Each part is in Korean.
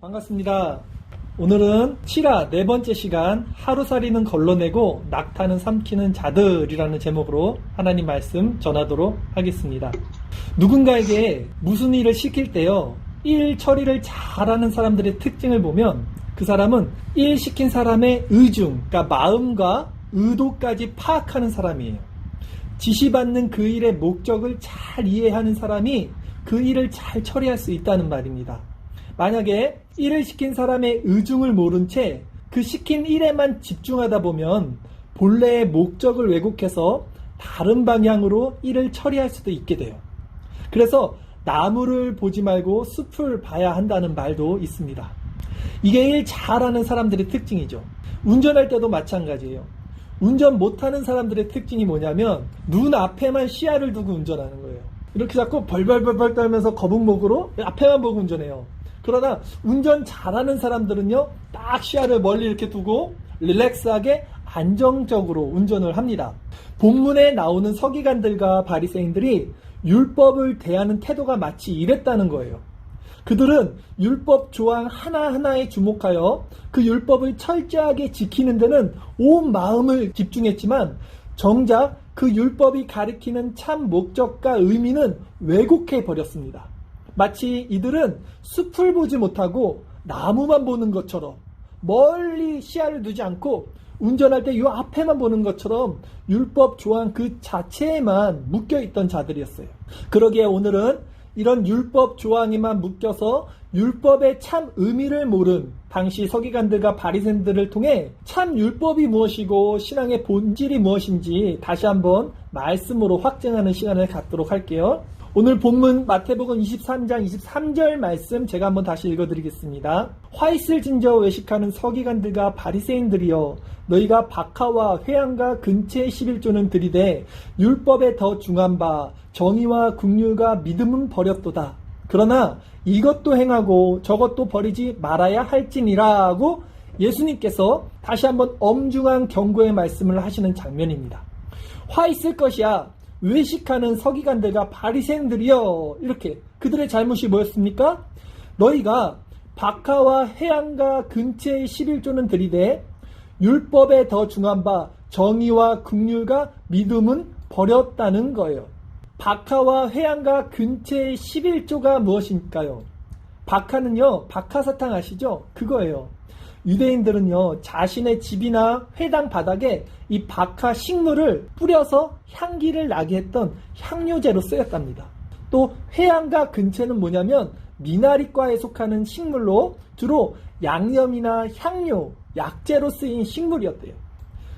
반갑습니다. 오늘은 7화 네 번째 시간 하루살이는 걸러내고 낙타는 삼키는 자들이라는 제목으로 하나님 말씀 전하도록 하겠습니다. 누군가에게 무슨 일을 시킬 때요, 일 처리를 잘하는 사람들의 특징을 보면 그 사람은 일 시킨 사람의 의중, 그러니까 마음과 의도까지 파악하는 사람이에요. 지시받는 그 일의 목적을 잘 이해하는 사람이 그 일을 잘 처리할 수 있다는 말입니다. 만약에 일을 시킨 사람의 의중을 모른 채 그 시킨 일에만 집중하다 보면 본래의 목적을 왜곡해서 다른 방향으로 일을 처리할 수도 있게 돼요. 그래서 나무를 보지 말고 숲을 봐야 한다는 말도 있습니다. 이게 일 잘하는 사람들의 특징이죠. 운전할 때도 마찬가지예요. 운전 못하는 사람들의 특징이 뭐냐면 눈 앞에만 시야를 두고 운전하는 거예요. 이렇게 자꾸 벌벌벌벌 떨면서 거북목으로 앞에만 보고 운전해요. 그러나 운전 잘하는 사람들은요, 딱 시야를 멀리 이렇게 두고 릴렉스하게 안정적으로 운전을 합니다. 본문에 나오는 서기관들과 바리새인들이 율법을 대하는 태도가 마치 이랬다는 거예요. 그들은 율법 조항 하나하나에 주목하여 그 율법을 철저하게 지키는 데는 온 마음을 집중했지만 정작 그 율법이 가리키는 참 목적과 의미는 왜곡해 버렸습니다. 마치 이들은 숲을 보지 못하고 나무만 보는 것처럼 멀리 시야를 두지 않고 운전할 때 이 앞에만 보는 것처럼 율법 조항 그 자체에만 묶여 있던 자들이었어요. 그러기에 오늘은 이런 율법 조항에만 묶여서 율법의 참 의미를 모른 당시 서기관들과 바리새인들을 통해 참 율법이 무엇이고 신앙의 본질이 무엇인지 다시 한번 말씀으로 확증하는 시간을 갖도록 할게요. 오늘 본문 마태복음 23장 23절 말씀 제가 한번 다시 읽어드리겠습니다. 화 있을 진저 외식하는 서기관들과 바리새인들이여 너희가 박하와 회양과 근체의 11조는 들이되 율법에 더 중한 바 정의와 국률과 믿음은 버렸도다. 그러나 이것도 행하고 저것도 버리지 말아야 할지니라고 예수님께서 다시 한번 엄중한 경고의 말씀을 하시는 장면입니다. 화 있을 것이야. 외식하는 서기관들과 바리새인들이여 이렇게 그들의 잘못이 뭐였습니까? 너희가 박하와 해안과 근처의 11조는 들이되 율법에 더 중한 바 정의와 국률과 믿음은 버렸다는 거예요. 박하와 해안과 근처의 11조가 무엇일까요? 박하는요, 박하사탕 아시죠? 그거예요. 유대인들은요, 자신의 집이나 회당 바닥에 이 박하 식물을 뿌려서 향기를 나게 했던 향료제로 쓰였답니다. 또 회양과 근체는 뭐냐면 미나리과에 속하는 식물로 주로 양념이나 향료, 약재로 쓰인 식물이었대요.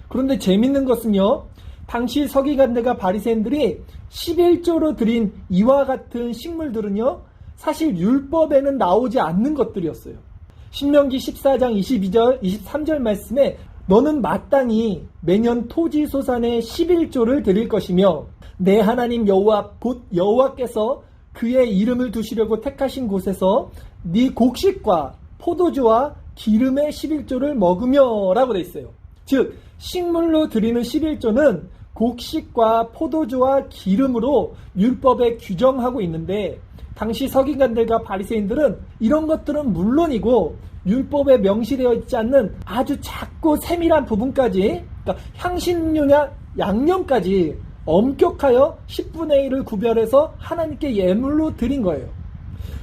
그런데 재밌는 것은요, 당시 서기관들과 바리새인들이 11조로 드린 이와 같은 식물들은요, 사실 율법에는 나오지 않는 것들이었어요. 신명기 14장 22절, 23절 말씀에 너는 마땅히 매년 토지 소산의 11조를 드릴 것이며 내 하나님 여호와 곧 여호와께서 그의 이름을 두시려고 택하신 곳에서 네 곡식과 포도주와 기름의 11조를 먹으며라고 돼 있어요. 즉 식물로 드리는 11조는 곡식과 포도주와 기름으로 율법에 규정하고 있는데 당시 서기관들과 바리새인들은 이런 것들은 물론이고 율법에 명시되어 있지 않는 아주 작고 세밀한 부분까지 그러니까 향신료냐 양념까지 엄격하여 10분의 1을 구별해서 하나님께 예물로 드린 거예요.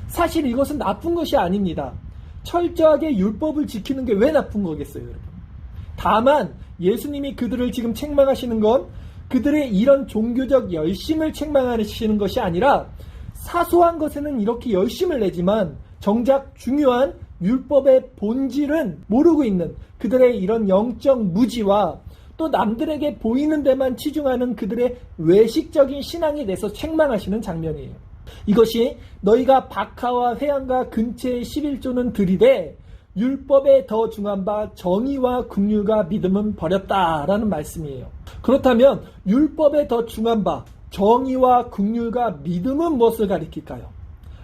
사실 이것은 나쁜 것이 아닙니다. 철저하게 율법을 지키는 게 왜 나쁜 거겠어요, 여러분? 다만 예수님이 그들을 지금 책망하시는 건 그들의 이런 종교적 열심을 책망하시는 것이 아니라 사소한 것에는 이렇게 열심을 내지만 정작 중요한 율법의 본질은 모르고 있는 그들의 이런 영적 무지와 또 남들에게 보이는 데만 치중하는 그들의 외식적인 신앙에 대해서 책망하시는 장면이에요. 이것이 너희가 박하와 회양과 근처의 11조는 들이되 율법에 더 중한 바 정의와 국률과 믿음은 버렸다라는 말씀이에요. 그렇다면 율법에 더 중한 바 정의와 국률과 믿음은 무엇을 가리킬까요?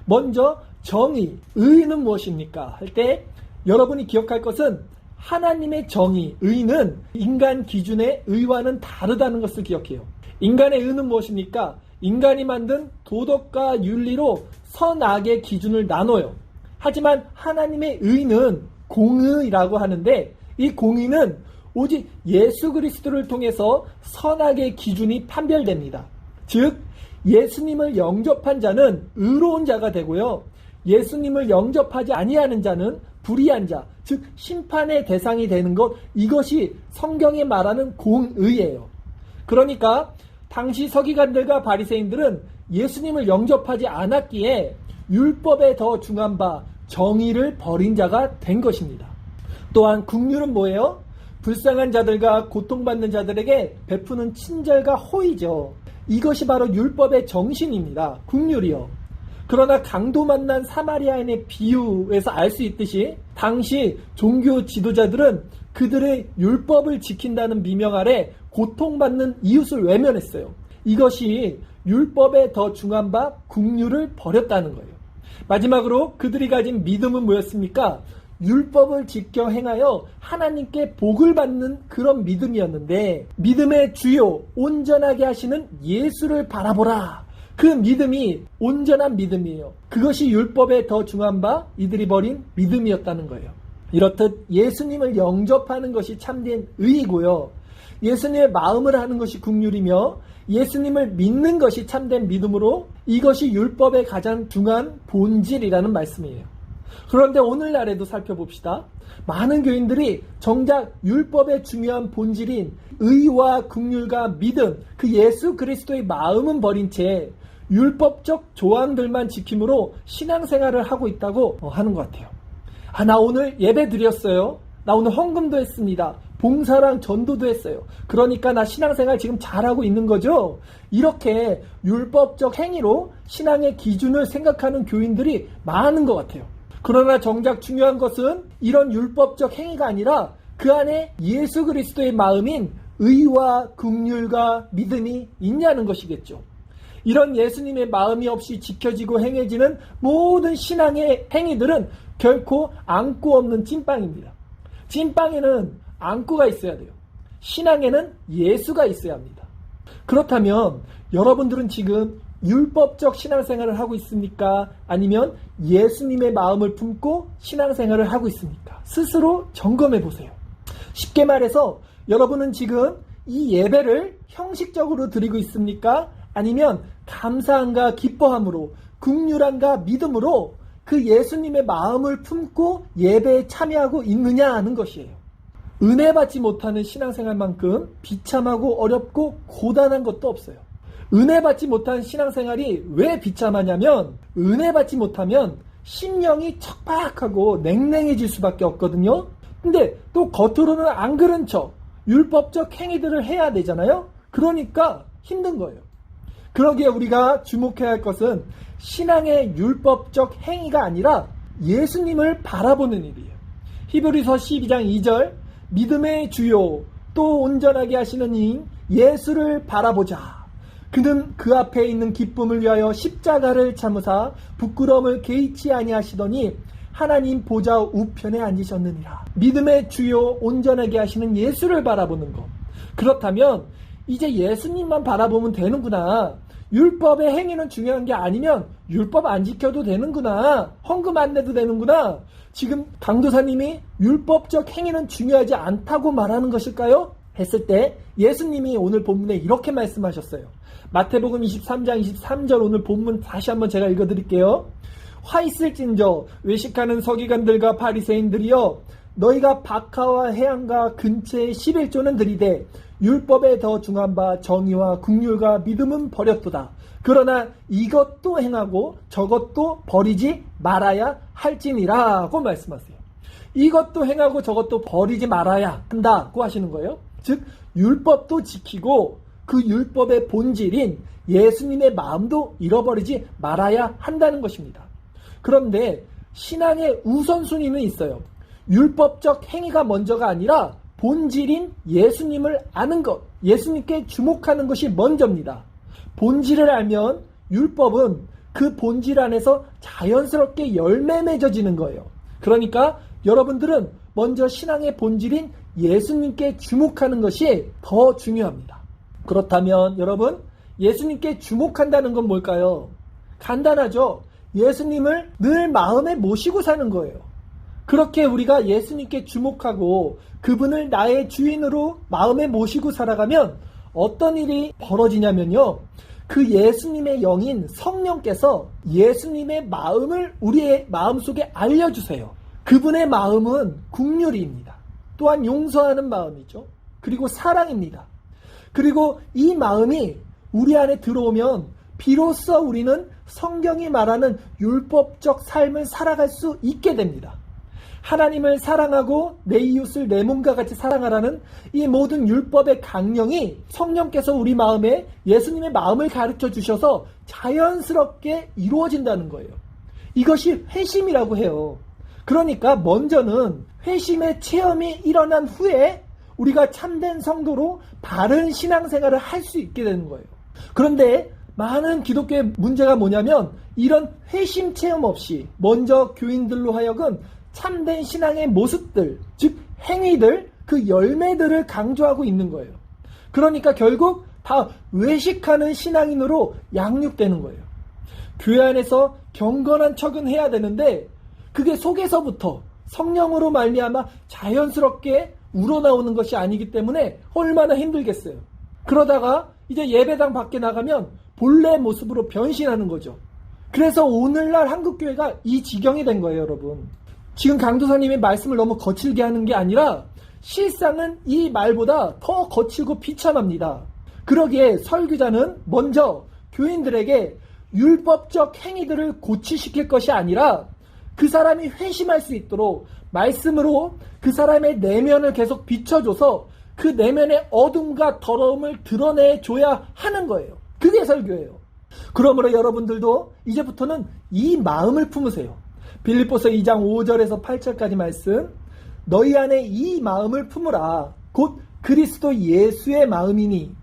먼저 정의, 의는 무엇입니까? 할 때 여러분이 기억할 것은 하나님의 정의, 의는 인간 기준의 의와는 다르다는 것을 기억해요. 인간의 의는 무엇입니까? 인간이 만든 도덕과 윤리로 선악의 기준을 나눠요. 하지만 하나님의 의는 공의라고 하는데 이 공의는 오직 예수 그리스도를 통해서 선악의 기준이 판별됩니다. 즉 예수님을 영접한 자는 의로운 자가 되고요. 예수님을 영접하지 아니하는 자는 불의한 자, 즉 심판의 대상이 되는 것 이것이 성경에 말하는 공의예요. 그러니까 당시 서기관들과 바리새인들은 예수님을 영접하지 않았기에 율법에 더 중한 바 정의를 버린 자가 된 것입니다. 또한 국률은 뭐예요? 불쌍한 자들과 고통받는 자들에게 베푸는 친절과 호의죠. 이것이 바로 율법의 정신입니다. 국률이요. 그러나 강도 만난 사마리아인의 비유에서 알 수 있듯이 당시 종교 지도자들은 그들의 율법을 지킨다는 미명 아래 고통받는 이웃을 외면했어요. 이것이 율법에 더 중한 바 국률을 버렸다는 거예요. 마지막으로 그들이 가진 믿음은 뭐였습니까? 율법을 지켜 행하여 하나님께 복을 받는 그런 믿음이었는데 믿음의 주요 온전하게 하시는 예수를 바라보라. 그 믿음이 온전한 믿음이에요. 그것이 율법에 더 중한 바 이들이 버린 믿음이었다는 거예요. 이렇듯 예수님을 영접하는 것이 참된 의이고요. 예수님의 마음을 하는 것이 국률이며 예수님을 믿는 것이 참된 믿음으로 이것이 율법의 가장 중요한 본질이라는 말씀이에요. 그런데 오늘날에도 살펴봅시다. 많은 교인들이 정작 율법의 중요한 본질인 의와 국률과 믿음, 그 예수 그리스도의 마음은 버린 채 율법적 조항들만 지킴으로 신앙생활을 하고 있다고 하는 것 같아요. 아, 나 오늘 예배 드렸어요. 나 오늘 헌금도 했습니다. 봉사랑 전도도 했어요. 그러니까 나 신앙생활 지금 잘하고 있는 거죠? 이렇게 율법적 행위로 신앙의 기준을 생각하는 교인들이 많은 것 같아요. 그러나 정작 중요한 것은 이런 율법적 행위가 아니라 그 안에 예수 그리스도의 마음인 의와 긍휼과 믿음이 있냐는 것이겠죠. 이런 예수님의 마음이 없이 지켜지고 행해지는 모든 신앙의 행위들은 결코 안고 없는 찐빵입니다. 찐빵에는 안고가 있어야 돼요. 신앙에는 예수가 있어야 합니다. 그렇다면 여러분들은 지금 율법적 신앙생활을 하고 있습니까? 아니면 예수님의 마음을 품고 신앙생활을 하고 있습니까? 스스로 점검해 보세요. 쉽게 말해서 여러분은 지금 이 예배를 형식적으로 드리고 있습니까? 아니면 감사함과 기뻐함으로 국률함과 믿음으로 그 예수님의 마음을 품고 예배에 참여하고 있느냐 하는 것이에요. 은혜 받지 못하는 신앙생활만큼 비참하고 어렵고 고단한 것도 없어요. 은혜 받지 못한 신앙생활이 왜 비참하냐면 은혜 받지 못하면 심령이 척박하고 냉랭해질 수밖에 없거든요. 근데 또 겉으로는 안 그런 척 율법적 행위들을 해야 되잖아요. 그러니까 힘든 거예요. 그러기에 우리가 주목해야 할 것은 신앙의 율법적 행위가 아니라 예수님을 바라보는 일이에요. 히브리서 12장 2절 믿음의 주요 또 온전하게 하시는 이 예수를 바라보자. 그는 그 앞에 있는 기쁨을 위하여 십자가를 참으사 부끄러움을 개의치 아니하시더니 하나님 보좌 우편에 앉으셨느니라. 믿음의 주요 온전하게 하시는 예수를 바라보는 것. 그렇다면 이제 예수님만 바라보면 되는구나. 율법의 행위는 중요한 게 아니면 율법 안 지켜도 되는구나. 헌금 안 내도 되는구나. 지금 강도사님이 율법적 행위는 중요하지 않다고 말하는 것일까요? 했을 때 예수님이 오늘 본문에 이렇게 말씀하셨어요. 마태복음 23장 23절 오늘 본문 다시 한번 제가 읽어 드릴게요. 화 있을진저 외식하는 서기관들과 바리새인들이여 너희가 박하와 해안과 근처의 11조는 들이되 율법에 더 중한 바 정의와 국률과 믿음은 버렸도다. 그러나 이것도 행하고 저것도 버리지 말아야 할지니라고 말씀하세요. 이것도 행하고 저것도 버리지 말아야 한다고 하시는 거예요. 즉 율법도 지키고 그 율법의 본질인 예수님의 마음도 잃어버리지 말아야 한다는 것입니다. 그런데 신앙의 우선순위는 있어요. 율법적 행위가 먼저가 아니라 본질인 예수님을 아는 것, 예수님께 주목하는 것이 먼저입니다. 본질을 알면 율법은 그 본질 안에서 자연스럽게 열매 맺어지는 거예요. 그러니까 여러분들은 먼저 신앙의 본질인 예수님께 주목하는 것이 더 중요합니다. 그렇다면 여러분, 예수님께 주목한다는 건 뭘까요? 간단하죠. 예수님을 늘 마음에 모시고 사는 거예요. 그렇게 우리가 예수님께 주목하고 그분을 나의 주인으로 마음에 모시고 살아가면 어떤 일이 벌어지냐면요. 그 예수님의 영인 성령께서 예수님의 마음을 우리의 마음속에 알려주세요. 그분의 마음은 국률입니다. 또한 용서하는 마음이죠. 그리고 사랑입니다. 그리고 이 마음이 우리 안에 들어오면 비로소 우리는 성경이 말하는 율법적 삶을 살아갈 수 있게 됩니다. 하나님을 사랑하고 내 이웃을 내 몸과 같이 사랑하라는 이 모든 율법의 강령이 성령께서 우리 마음에 예수님의 마음을 가르쳐 주셔서 자연스럽게 이루어진다는 거예요. 이것이 회심이라고 해요. 그러니까 먼저는 회심의 체험이 일어난 후에 우리가 참된 성도로 바른 신앙생활을 할 수 있게 되는 거예요. 그런데 많은 기독교의 문제가 뭐냐면 이런 회심 체험 없이 먼저 교인들로 하여금 참된 신앙의 모습들, 즉 행위들, 그 열매들을 강조하고 있는 거예요. 그러니까 결국 다 외식하는 신앙인으로 양육되는 거예요. 교회 안에서 경건한 척은 해야 되는데 그게 속에서부터 성령으로 말미암아 자연스럽게 우러나오는 것이 아니기 때문에 얼마나 힘들겠어요. 그러다가 이제 예배당 밖에 나가면 본래 모습으로 변신하는 거죠. 그래서 오늘날 한국교회가 이 지경이 된 거예요, 여러분. 지금 강도사님의 말씀을 너무 거칠게 하는 게 아니라 실상은 이 말보다 더 거칠고 비참합니다. 그러기에 설교자는 먼저 교인들에게 율법적 행위들을 고치시킬 것이 아니라 그 사람이 회심할 수 있도록 말씀으로 그 사람의 내면을 계속 비춰줘서 그 내면의 어둠과 더러움을 드러내 줘야 하는 거예요. 그게 설교예요. 그러므로 여러분들도 이제부터는 이 마음을 품으세요. 빌립보서 2장 5절에서 8절까지 말씀. 너희 안에 이 마음을 품으라. 곧 그리스도 예수의 마음이니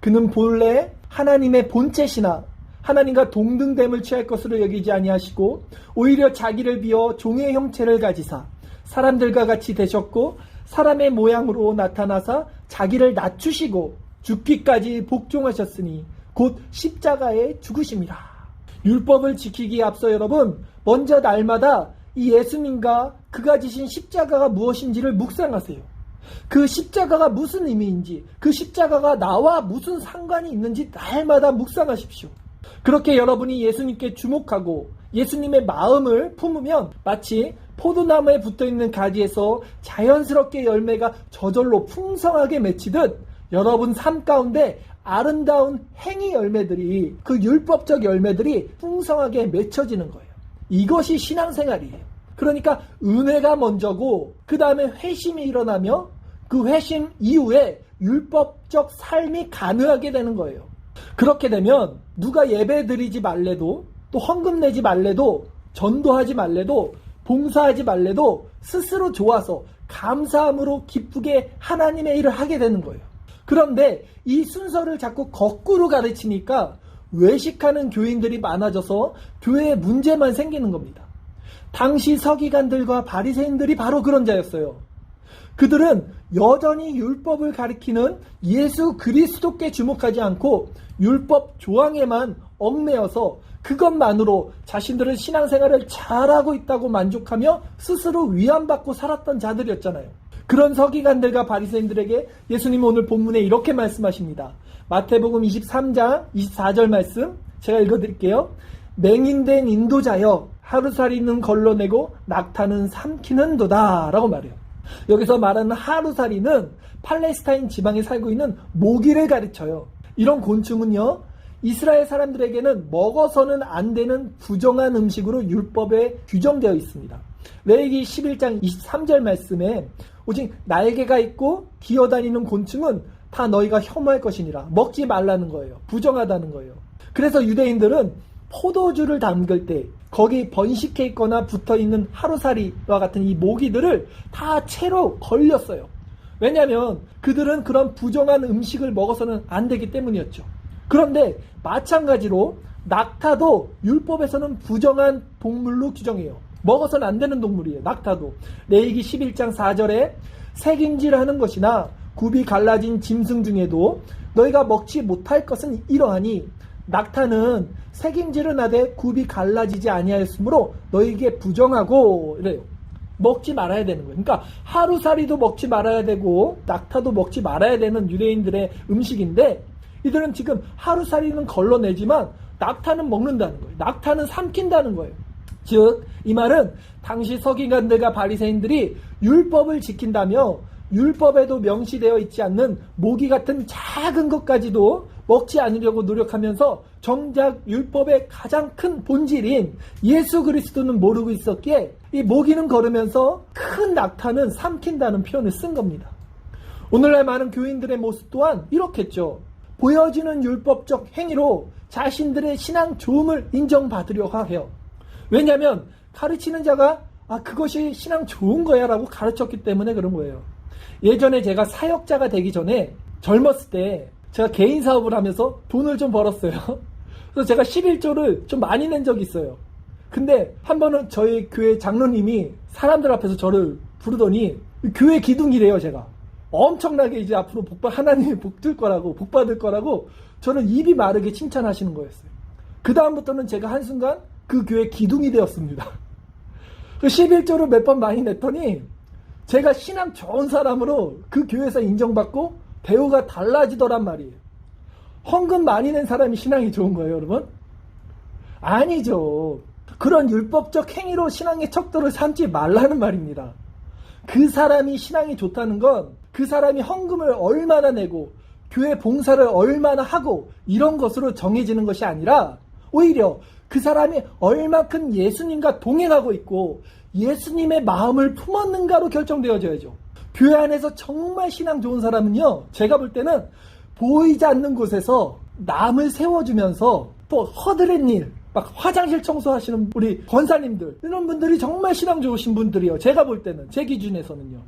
그는 본래 하나님의 본체시나 하나님과 동등됨을 취할 것으로 여기지 아니하시고 오히려 자기를 비어 종의 형체를 가지사 사람들과 같이 되셨고 사람의 모양으로 나타나사 자기를 낮추시고 죽기까지 복종하셨으니 곧 십자가에 죽으심이라. 율법을 지키기에 앞서 여러분 먼저 날마다 이 예수님과 그가 지신 십자가가 무엇인지를 묵상하세요. 그 십자가가 무슨 의미인지, 그 십자가가 나와 무슨 상관이 있는지 날마다 묵상하십시오. 그렇게 여러분이 예수님께 주목하고 예수님의 마음을 품으면 마치 포도나무에 붙어 있는 가지에서 자연스럽게 열매가 저절로 풍성하게 맺히듯 여러분 삶 가운데 아름다운 행위 열매들이 그 율법적 열매들이 풍성하게 맺혀지는 거예요. 이것이 신앙생활이에요. 그러니까 은혜가 먼저고 그 다음에 회심이 일어나며 그 회심 이후에 율법적 삶이 가능하게 되는 거예요. 그렇게 되면 누가 예배 드리지 말래도 또 헌금 내지 말래도 전도하지 말래도 봉사하지 말래도 스스로 좋아서 감사함으로 기쁘게 하나님의 일을 하게 되는 거예요. 그런데 이 순서를 자꾸 거꾸로 가르치니까 외식하는 교인들이 많아져서 교회에 문제만 생기는 겁니다. 당시 서기관들과 바리새인들이 바로 그런 자였어요. 그들은 여전히 율법을 가리키는 예수 그리스도께 주목하지 않고 율법 조항에만 얽매여서 그것만으로 자신들은 신앙생활을 잘하고 있다고 만족하며 스스로 위안받고 살았던 자들이었잖아요. 그런 서기관들과 바리새인들에게 예수님 오늘 본문에 이렇게 말씀하십니다. 마태복음 23장 24절 말씀 제가 읽어드릴게요. 맹인된 인도자여 하루살이는 걸러내고 낙타는 삼키는 도다 라고 말해요. 여기서 말하는 하루살이는 팔레스타인 지방에 살고 있는 모기를 가르쳐요. 이런 곤충은요, 이스라엘 사람들에게는 먹어서는 안 되는 부정한 음식으로 율법에 규정되어 있습니다. 레이기 11장 23절 말씀에 오직 날개가 있고 기어다니는 곤충은 다 너희가 혐오할 것이니라. 먹지 말라는 거예요. 부정하다는 거예요. 그래서 유대인들은 포도주를 담글 때 거기 번식해 있거나 붙어 있는 하루살이와 같은 이 모기들을 다 채로 걸렸어요. 왜냐하면 그들은 그런 부정한 음식을 먹어서는 안 되기 때문이었죠. 그런데 마찬가지로 낙타도 율법에서는 부정한 동물로 규정해요. 먹어서는 안 되는 동물이에요. 낙타도. 레이기 11장 4절에 색임질하는 것이나 굽이 갈라진 짐승 중에도 너희가 먹지 못할 것은 이러하니 낙타는 색임질을 하되 굽이 갈라지지 아니하였으므로 너에게 부정하고 이래요. 먹지 말아야 되는 거예요. 그러니까 하루살이도 먹지 말아야 되고 낙타도 먹지 말아야 되는 유대인들의 음식인데 이들은 지금 하루살이는 걸러내지만 낙타는 먹는다는 거예요. 낙타는 삼킨다는 거예요. 즉, 이 말은 당시 서기관들과 바리새인들이 율법을 지킨다며 율법에도 명시되어 있지 않는 모기 같은 작은 것까지도 먹지 않으려고 노력하면서 정작 율법의 가장 큰 본질인 예수 그리스도는 모르고 있었기에 이 모기는 걸으면서 큰 낙타는 삼킨다는 표현을 쓴 겁니다. 오늘날 많은 교인들의 모습 또한 이렇겠죠. 보여지는 율법적 행위로 자신들의 신앙 좋음을 인정받으려 해요. 왜냐하면 가르치는 자가 아 그것이 신앙 좋은 거야 라고 가르쳤기 때문에 그런 거예요. 예전에 제가 사역자가 되기 전에 젊었을 때 제가 개인 사업을 하면서 돈을 좀 벌었어요. 그래서 제가 11조를 좀 많이 낸 적이 있어요. 근데 한 번은 저희 교회 장로님이 사람들 앞에서 저를 부르더니 교회 기둥이래요, 제가. 엄청나게 이제 앞으로 복받 하나님이 복줄 거라고 복 받을 거라고 저는 입이 마르게 칭찬하시는 거였어요. 그 다음부터는 제가 한순간 그 교회 기둥이 되었습니다. 그 11조를 몇 번 많이 냈더니 제가 신앙 좋은 사람으로 그 교회에서 인정받고 대우가 달라지더란 말이에요. 헌금 많이 낸 사람이 신앙이 좋은 거예요, 여러분? 아니죠. 그런 율법적 행위로 신앙의 척도를 삼지 말라는 말입니다. 그 사람이 신앙이 좋다는 건 그 사람이 헌금을 얼마나 내고 교회 봉사를 얼마나 하고 이런 것으로 정해지는 것이 아니라 오히려 그 사람이 얼마큼 예수님과 동행하고 있고 예수님의 마음을 품었는가로 결정되어져야죠. 교회 안에서 정말 신앙 좋은 사람은요, 제가 볼 때는 보이지 않는 곳에서 남을 세워주면서 또 허드렛 일, 막 화장실 청소하시는 우리 권사님들, 이런 분들이 정말 신앙 좋으신 분들이요. 제가 볼 때는, 제 기준에서는요.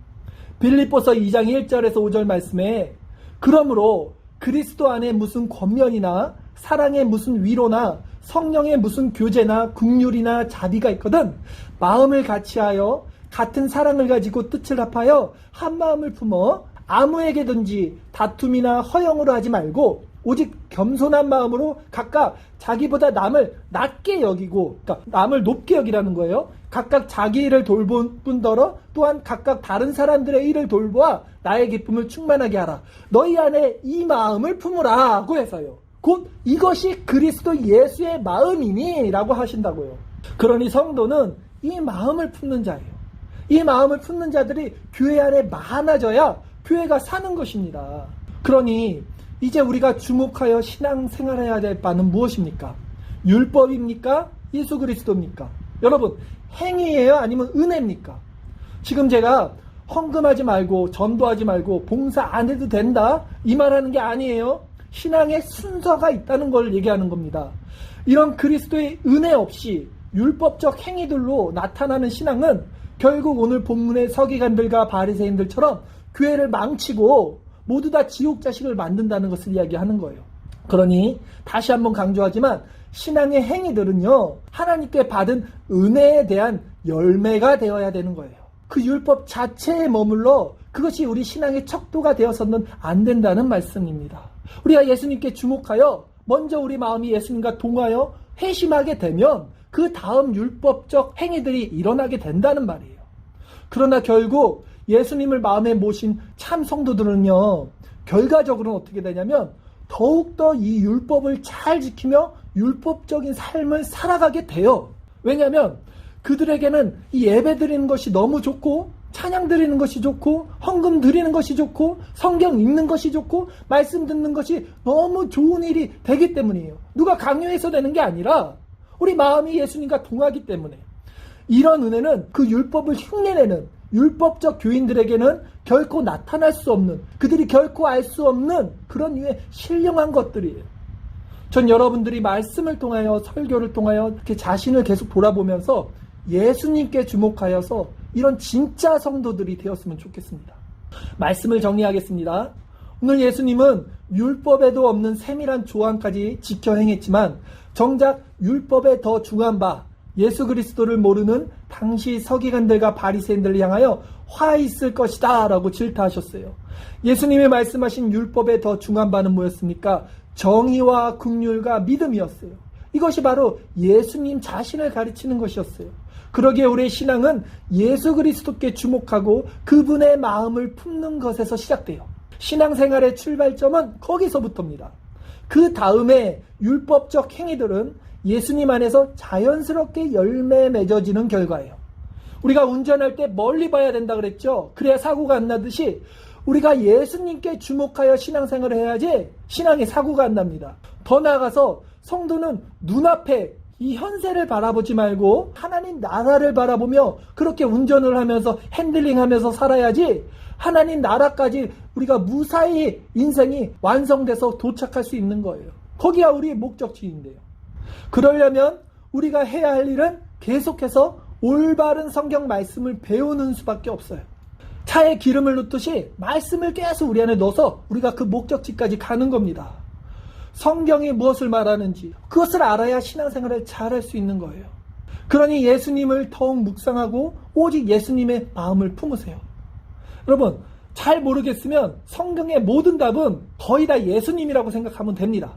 빌립보서 2장 1절에서 5절 말씀에 그러므로 그리스도 안에 무슨 권면이나 사랑의 무슨 위로나 성령의 무슨 교제나 국률이나 자비가 있거든 마음을 같이하여 같은 사랑을 가지고 뜻을 합하여 한 마음을 품어 아무에게든지 다툼이나 허영으로 하지 말고 오직 겸손한 마음으로 각각 자기보다 남을 낮게 여기고 그러니까 남을 높게 여기라는 거예요. 각각 자기 일을 돌볼 뿐더러 또한 각각 다른 사람들의 일을 돌보아 나의 기쁨을 충만하게 하라. 너희 안에 이 마음을 품으라고 해서요. 곧 이것이 그리스도 예수의 마음이니 라고 하신다고요. 그러니 성도는 이 마음을 품는 자예요. 이 마음을 품는 자들이 교회 안에 많아져야 교회가 사는 것입니다. 그러니 이제 우리가 주목하여 신앙 생활해야 될 바는 무엇입니까? 율법입니까? 예수 그리스도입니까? 여러분, 행위예요? 아니면 은혜입니까? 지금 제가 헌금하지 말고 전도하지 말고 봉사 안 해도 된다? 이 말하는 게 아니에요. 신앙의 순서가 있다는 걸 얘기하는 겁니다. 이런 그리스도의 은혜 없이 율법적 행위들로 나타나는 신앙은 결국 오늘 본문의 서기관들과 바리새인들처럼 교회를 망치고 모두 다 지옥 자식을 만든다는 것을 이야기하는 거예요. 그러니 다시 한번 강조하지만 신앙의 행위들은요 하나님께 받은 은혜에 대한 열매가 되어야 되는 거예요. 그 율법 자체에 머물러 그것이 우리 신앙의 척도가 되어서는 안 된다는 말씀입니다. 우리가 예수님께 주목하여 먼저 우리 마음이 예수님과 동하여 회심하게 되면 그 다음 율법적 행위들이 일어나게 된다는 말이에요. 그러나 결국 예수님을 마음에 모신 참 성도들은요, 결과적으로는 어떻게 되냐면, 더욱더 이 율법을 잘 지키며 율법적인 삶을 살아가게 돼요. 왜냐하면 그들에게는 이 예배 드리는 것이 너무 좋고, 찬양 드리는 것이 좋고, 헌금 드리는 것이 좋고, 성경 읽는 것이 좋고, 말씀 듣는 것이 너무 좋은 일이 되기 때문이에요. 누가 강요해서 되는 게 아니라, 우리 마음이 예수님과 동하기 때문에. 이런 은혜는 그 율법을 흉내내는 율법적 교인들에게는 결코 나타날 수 없는 그들이 결코 알 수 없는 그런 유의 신령한 것들이에요. 전 여러분들이 말씀을 통하여 설교를 통하여 이렇게 자신을 계속 돌아보면서 예수님께 주목하여서 이런 진짜 성도들이 되었으면 좋겠습니다. 말씀을 정리하겠습니다. 오늘 예수님은 율법에도 없는 세밀한 조항까지 지켜 행했지만 정작 율법에 더 중한 바 예수 그리스도를 모르는 당시 서기관들과 바리새인들을 향하여 화 있을 것이다 라고 질타하셨어요. 예수님이 말씀하신 율법에 더 중한 바는 뭐였습니까? 정의와 국률과 믿음이었어요. 이것이 바로 예수님 자신을 가르치는 것이었어요. 그러기에 우리의 신앙은 예수 그리스도께 주목하고 그분의 마음을 품는 것에서 시작돼요. 신앙생활의 출발점은 거기서부터입니다. 그 다음에 율법적 행위들은 예수님 안에서 자연스럽게 열매 맺어지는 결과예요. 우리가 운전할 때 멀리 봐야 된다 그랬죠? 그래야 사고가 안 나듯이 우리가 예수님께 주목하여 신앙생활을 해야지 신앙에 사고가 안 납니다. 더 나아가서 성도는 눈앞에 이 현세를 바라보지 말고 하나님 나라를 바라보며 그렇게 운전을 하면서 핸들링 하면서 살아야지 하나님 나라까지 우리가 무사히 인생이 완성돼서 도착할 수 있는 거예요. 거기가 우리의 목적지인데요. 그러려면 우리가 해야 할 일은 계속해서 올바른 성경 말씀을 배우는 수밖에 없어요. 차에 기름을 넣듯이 말씀을 계속 우리 안에 넣어서 우리가 그 목적지까지 가는 겁니다. 성경이 무엇을 말하는지 그것을 알아야 신앙생활을 잘할 수 있는 거예요. 그러니 예수님을 더욱 묵상하고 오직 예수님의 마음을 품으세요. 여러분, 잘 모르겠으면 성경의 모든 답은 거의 다 예수님이라고 생각하면 됩니다.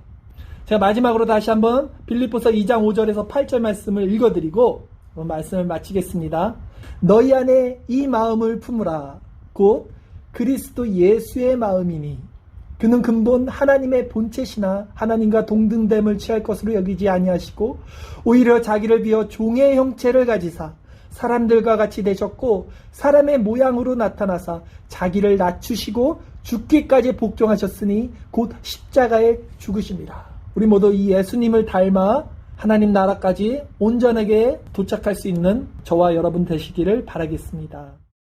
제가 마지막으로 다시 한번 빌립보서 2장 5절에서 8절 말씀을 읽어드리고 말씀을 마치겠습니다. 너희 안에 이 마음을 품으라. 곧 그리스도 예수의 마음이니 그는 근본 하나님의 본체시나 하나님과 동등됨을 취할 것으로 여기지 아니하시고 오히려 자기를 비어 종의 형체를 가지사 사람들과 같이 되셨고 사람의 모양으로 나타나사 자기를 낮추시고 죽기까지 복종하셨으니 곧 십자가에 죽으십니다. 우리 모두 이 예수님을 닮아 하나님 나라까지 온전하게 도착할 수 있는 저와 여러분 되시기를 바라겠습니다.